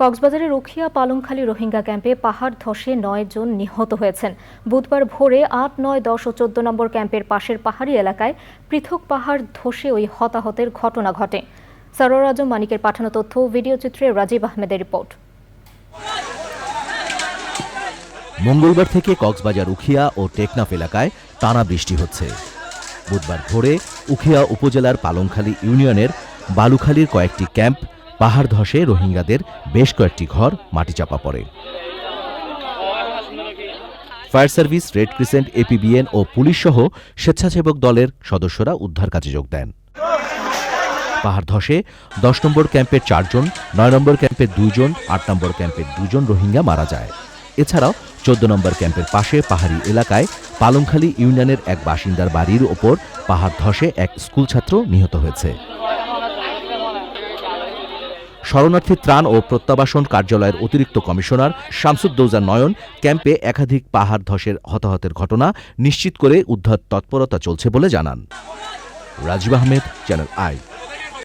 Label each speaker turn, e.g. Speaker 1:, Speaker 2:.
Speaker 1: কক্সবাজারের রুখিয়া পালংখালী রোহিঙ্গা ক্যাম্পে পাহাড় ধসে নয় জন নিহত হয়েছেন। বুধবার ভোরে আট, নয়, দশ ও চোদ্দ নম্বর ক্যাম্পের পাশের পাহাড়ি এলাকায় পৃথক পাহাড় ধসে ওই হতাহতের ঘটনা ঘটে। সরোয়ার আজম মানিকের পাঠানো তথ্য, ভিডিও চিত্রে রাজীব আহমেদের রিপোর্ট।
Speaker 2: মঙ্গলবার থেকে কক্সবাজার উখিয়া ও টেকনাফ এলাকায় টানা বৃষ্টি হচ্ছে। বুধবার ভোরে উখিয়া উপজেলার পালংখালী ইউনিয়নের বালুখালীর কয়েকটি ক্যাম্প পাহাড় ধসে রোহিঙ্গাদের বেশ কয়েকটি ঘর মাটিচাপা পড়ে। Fire service, red crescent, APBN ও পুলিশ সহ স্বেচ্ছাসেবক দলের সদস্যরা উদ্ধার কাজে যোগ দেন। পাহাড় ধসে দশ নম্বর ক্যাম্পের চারজন, নয় নম্বর ক্যাম্পের দুইজন আট নম্বর ক্যাম্পের দুজন রোহিঙ্গা মারা যায়। এছাড়াও চোদ্দ নম্বর ক্যাম্পের পাশে পাহাড়ি এলাকায় পালংখালী ইউনিয়নের এক বাসিন্দার বাড়ির ওপর পাহাড় ধসে এক স্কুল ছাত্র নিহত হয়েছে। শরণার্থী ত্রাণ ও প্রত্যাবাসন কার্যালয়ের অতিরিক্ত কমিশনার শামসুদ্দৌজা নয়ন ক্যাম্পে একাধিক পাহাড় ধসের হতাহতের ঘটনা নিশ্চিত করে উদ্ধার তৎপরতা চলছে বলে জানান। Rajib Ahmed channel I